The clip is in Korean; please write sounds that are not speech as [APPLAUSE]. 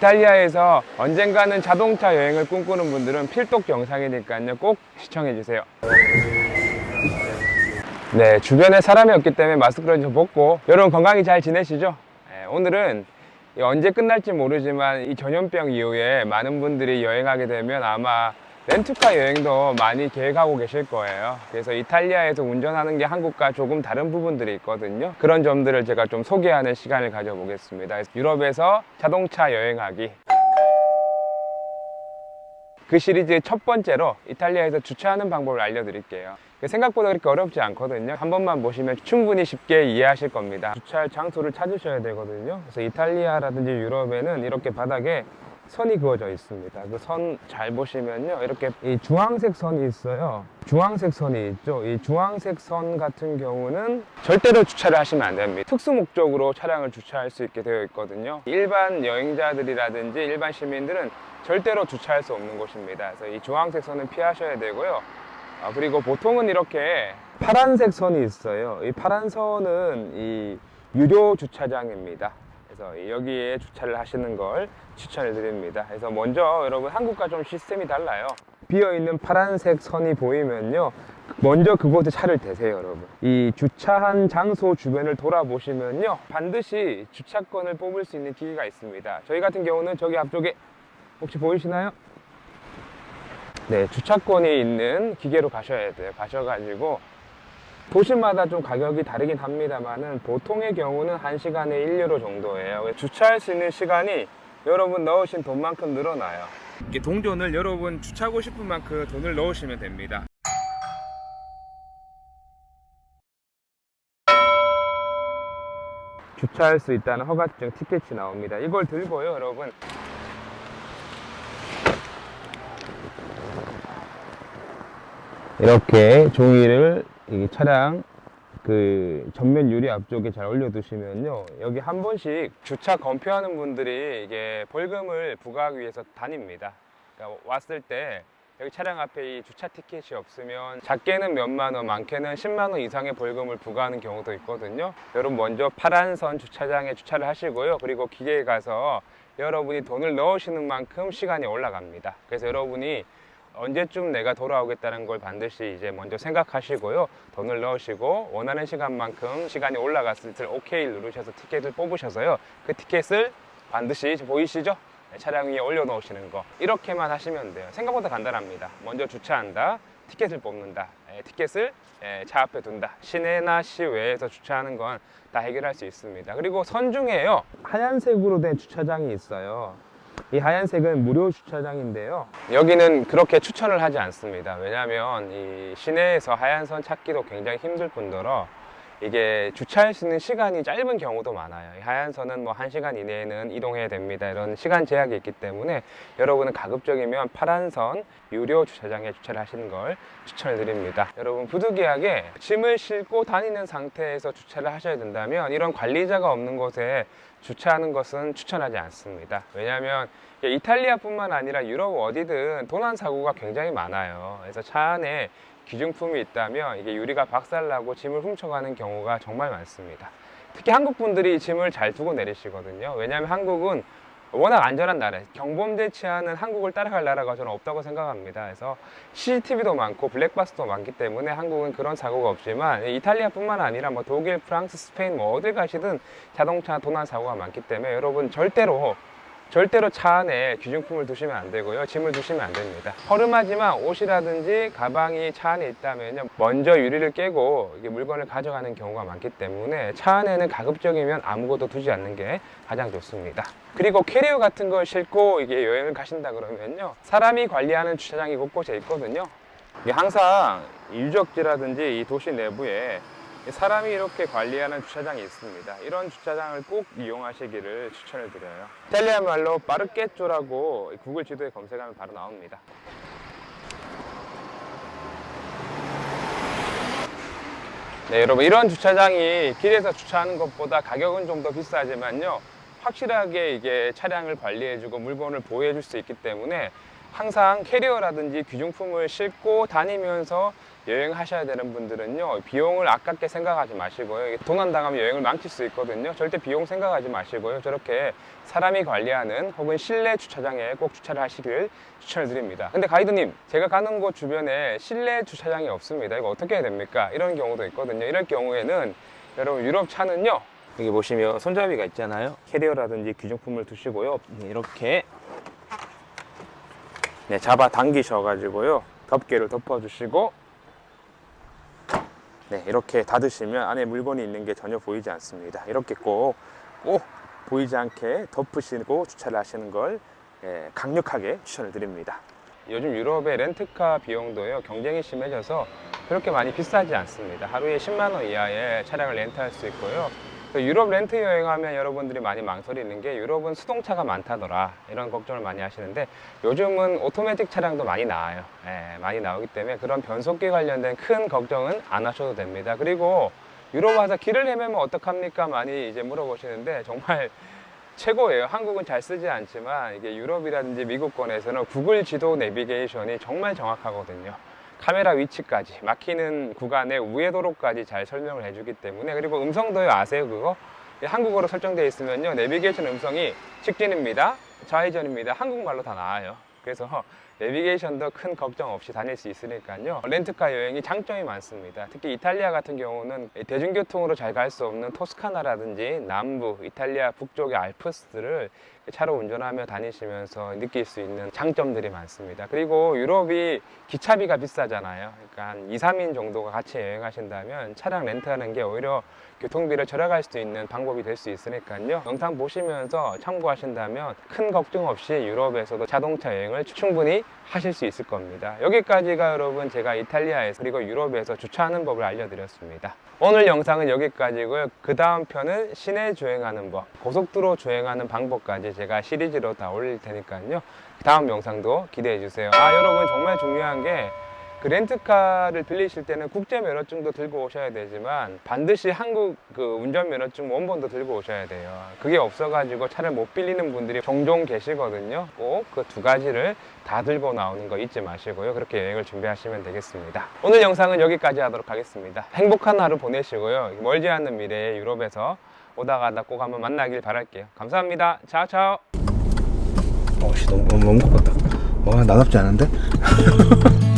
이탈리아에서 언젠가는 자동차 여행을 꿈꾸는 분들은 필독 영상이니까요. 꼭 시청해 주세요. 네, 주변에 사람이 없기 때문에 마스크를 좀 벗고 여러분 건강히 잘 지내시죠? 네, 오늘은 이 언제 끝날지 모르지만 이 전염병 이후에 많은 분들이 여행하게 되면 아마 렌트카 여행도 많이 계획하고 계실 거예요. 그래서 이탈리아에서 운전하는 게 한국과 조금 다른 부분들이 있거든요. 그런 점들을 제가 좀 소개하는 시간을 가져보겠습니다. 유럽에서 자동차 여행하기. 그 시리즈의 첫 번째로 이탈리아에서 주차하는 방법을 알려드릴게요. 생각보다 그렇게 어렵지 않거든요. 한 번만 보시면 충분히 쉽게 이해하실 겁니다. 주차할 장소를 찾으셔야 되거든요. 그래서 이탈리아라든지 유럽에는 이렇게 바닥에 선이 그어져 있습니다. 그 선 잘 보시면요. 이렇게 이 주황색 선이 있어요. 주황색 선이 있죠. 이 주황색 선 같은 경우는 절대로 주차를 하시면 안 됩니다. 특수 목적으로 차량을 주차할 수 있게 되어 있거든요. 일반 여행자들이라든지 일반 시민들은 절대로 주차할 수 없는 곳입니다. 그래서 이 주황색 선은 피하셔야 되고요. 아, 그리고 보통은 이렇게 파란색 선이 있어요. 이 파란 선은 이 유료 주차장입니다. 그래서 여기에 주차를 하시는 걸 추천을 드립니다. 그래서 먼저 여러분 한국과 좀 시스템이 달라요. 비어 있는 파란색 선이 보이면요. 먼저 그곳에 차를 대세요, 여러분. 이 주차한 장소 주변을 돌아보시면요. 반드시 주차권을 뽑을 수 있는 기회가 있습니다. 저희 같은 경우는 저기 앞쪽에 혹시 보이시나요? 네, 주차권이 있는 기계로 가셔야 돼요. 가셔가지고 도시마다 좀 가격이 다르긴 합니다만은 보통의 경우는 1시간에 1유로 정도예요. 주차할 수 있는 시간이 여러분 넣으신 돈만큼 늘어나요. 동전을 여러분 주차하고 싶은 만큼 돈을 넣으시면 됩니다. 주차할 수 있다는 허가증 티켓이 나옵니다. 이걸 들고요, 여러분. 이렇게 종이를 이 차량 그 전면 유리 앞쪽에 잘 올려두시면요 여기 한 번씩 주차 검표하는 분들이 이게 벌금을 부과하기 위해서 다닙니다 그러니까 왔을 때 여기 차량 앞에 이 주차 티켓이 없으면 작게는 몇만 원, 많게는 10만 원 이상의 벌금을 부과하는 경우도 있거든요. 여러분 먼저 파란 선 주차장에 주차를 하시고요. 그리고 기계에 가서 여러분이 돈을 넣으시는 만큼 시간이 올라갑니다. 그래서 여러분이 언제쯤 내가 돌아오겠다는 걸 반드시 이제 먼저 생각하시고요. 돈을 넣으시고 원하는 시간만큼 시간이 올라갔을 때 오케이 누르셔서 티켓을 뽑으셔서요. 그 티켓을 반드시 보이시죠? 네, 차량 위에 올려놓으시는 거 이렇게만 하시면 돼요. 생각보다 간단합니다. 먼저 주차한다, 티켓을 뽑는다, 예, 티켓을 예, 차 앞에 둔다. 시내나 시외에서 주차하는 건 다 해결할 수 있습니다. 그리고 선 중에요 하얀색으로 된 주차장이 있어요. 이 하얀색은 무료 주차장인데요. 여기는 그렇게 추천을 하지 않습니다. 왜냐하면 이 시내에서 하얀 선 찾기도 굉장히 힘들 뿐더러 이게 주차할 수 있는 시간이 짧은 경우도 많아요. 이 하얀 선은 뭐 1시간 이내에는 이동해야 됩니다. 이런 시간 제약이 있기 때문에 여러분은 가급적이면 파란 선 유료 주차장에 주차를 하시는 걸 추천을 드립니다. 여러분 부득이하게 짐을 싣고 다니는 상태에서 주차를 하셔야 된다면 이런 관리자가 없는 곳에 주차하는 것은 추천하지 않습니다. 왜냐하면 이탈리아뿐만 아니라 유럽 어디든 도난 사고가 굉장히 많아요. 그래서 차 안에 기중품이 있다면 이게 유리가 박살나고 짐을 훔쳐가는 경우가 정말 많습니다. 특히 한국 분들이 짐을 잘 두고 내리시거든요. 왜냐하면 한국은 워낙 안전한 나라, 경범죄치 않은 한국을 따라갈 나라가 저는 없다고 생각합니다. 그래서 CCTV도 많고 블랙박스도 많기 때문에 한국은 그런 사고가 없지만 이탈리아뿐만 아니라 뭐 독일, 프랑스, 스페인 뭐 어딜 가시든 자동차 도난 사고가 많기 때문에 여러분 절대로 절대로 차 안에 귀중품을 두시면 안 되고요. 짐을 두시면 안 됩니다. 허름하지만 옷이라든지 가방이 차 안에 있다면 먼저 유리를 깨고 물건을 가져가는 경우가 많기 때문에 차 안에는 가급적이면 아무것도 두지 않는 게 가장 좋습니다. 그리고 캐리어 같은 걸 싣고 이게 여행을 가신다 그러면요. 사람이 관리하는 주차장이 곳곳에 있거든요. 항상 유적지라든지 이 도시 내부에 사람이 이렇게 관리하는 주차장이 있습니다. 이런 주차장을 꼭 이용하시기를 추천을 드려요. 이탈리아 말로 빠르게쪼라고 구글 지도에 검색하면 바로 나옵니다. 네, 여러분 이런 주차장이 길에서 주차하는 것보다 가격은 좀 더 비싸지만요. 확실하게 이게 차량을 관리해주고 물건을 보호해줄 수 있기 때문에 항상 캐리어라든지 귀중품을 싣고 다니면서 여행하셔야 되는 분들은요 비용을 아깝게 생각하지 마시고요. 도난 당하면 여행을 망칠 수 있거든요. 절대 비용 생각하지 마시고요. 저렇게 사람이 관리하는 혹은 실내 주차장에 꼭 주차를 하시길 추천을 드립니다. 근데 가이드님 제가 가는 곳 주변에 실내 주차장이 없습니다. 이거 어떻게 해야 됩니까? 이런 경우도 있거든요. 이럴 경우에는 여러분 유럽 차는요. 여기 보시면 손잡이가 있잖아요. 캐리어라든지 귀중품을 두시고요. 이렇게 네, 잡아 당기셔 가지고요. 덮개를 덮어주시고 네, 이렇게 닫으시면 안에 물건이 있는 게 전혀 보이지 않습니다. 이렇게 꼭, 꼭 보이지 않게 덮으시고 주차를 하시는 걸 예, 강력하게 추천을 드립니다. 요즘 유럽의 렌트카 비용도요 경쟁이 심해져서 그렇게 많이 비싸지 않습니다. 하루에 10만 원 이하의 차량을 렌트할 수 있고요. 그 유럽 렌트 여행하면 여러분들이 많이 망설이는 게 유럽은 수동차가 많다더라. 이런 걱정을 많이 하시는데 요즘은 오토매틱 차량도 많이 나와요. 예, 많이 나오기 때문에 그런 변속기 관련된 큰 걱정은 안 하셔도 됩니다. 그리고 유럽 와서 길을 헤매면 어떡합니까? 많이 이제 물어보시는데 정말 [LAUGHS] 최고예요. 한국은 잘 쓰지 않지만 이게 유럽이라든지 미국권에서는 구글 지도 내비게이션이 정말 정확하거든요 카메라 위치까지 막히는 구간의 우회 도로까지 잘 설명을 해주기 때문에 그리고 음성도요 아세요 그거? 이 한국어로 설정되어 있으면요 내비게이션 음성이 직진입니다. 좌회전입니다. 한국말로 다 나와요. 그래서 내비게이션도 큰 걱정 없이 다닐 수 있으니까요. 렌트카 여행이 장점이 많습니다. 특히 이탈리아 같은 경우는 대중교통으로 잘 갈 수 없는 토스카나라든지 남부 이탈리아 북쪽의 알프스들을 차로 운전하며 다니시면서 느낄 수 있는 장점들이 많습니다. 그리고 유럽이 기차비가 비싸잖아요. 그러니까 한 2, 3인 정도가 같이 여행하신다면 차량 렌트하는 게 오히려 교통비를 절약할 수 있는 방법이 될 수 있으니까요. 영상 보시면서 참고하신다면 큰 걱정 없이 유럽에서도 자동차 여행을 충분히 하실 수 있을 겁니다. 여기까지가 여러분 제가 이탈리아에서 그리고 유럽에서 주차하는 법을 알려드렸습니다. 오늘 영상은 여기까지고요. 그 다음 편은 시내 주행하는 법 고속도로 주행하는 방법까지 제가 시리즈로 다 올릴 테니까요. 다음 영상도 기대해 주세요. 아 여러분 정말 중요한 게 그 렌트카를 빌리실 때는 국제 면허증도 들고 오셔야 되지만 반드시 한국 그 운전 면허증 원본도 들고 오셔야 돼요. 그게 없어가지고 차를 못 빌리는 분들이 종종 계시거든요. 꼭 그 두 가지를 다 들고 나오는 거 잊지 마시고요. 그렇게 여행을 준비하시면 되겠습니다. 오늘 영상은 여기까지 하도록 하겠습니다. 행복한 하루 보내시고요. 멀지 않은 미래에 유럽에서 오다 가다 꼭 한번 만나길 바랄게요. 감사합니다. 차차오. 어씨 너무 너무 것 같다. 와 나답지 않은데? [LAUGHS]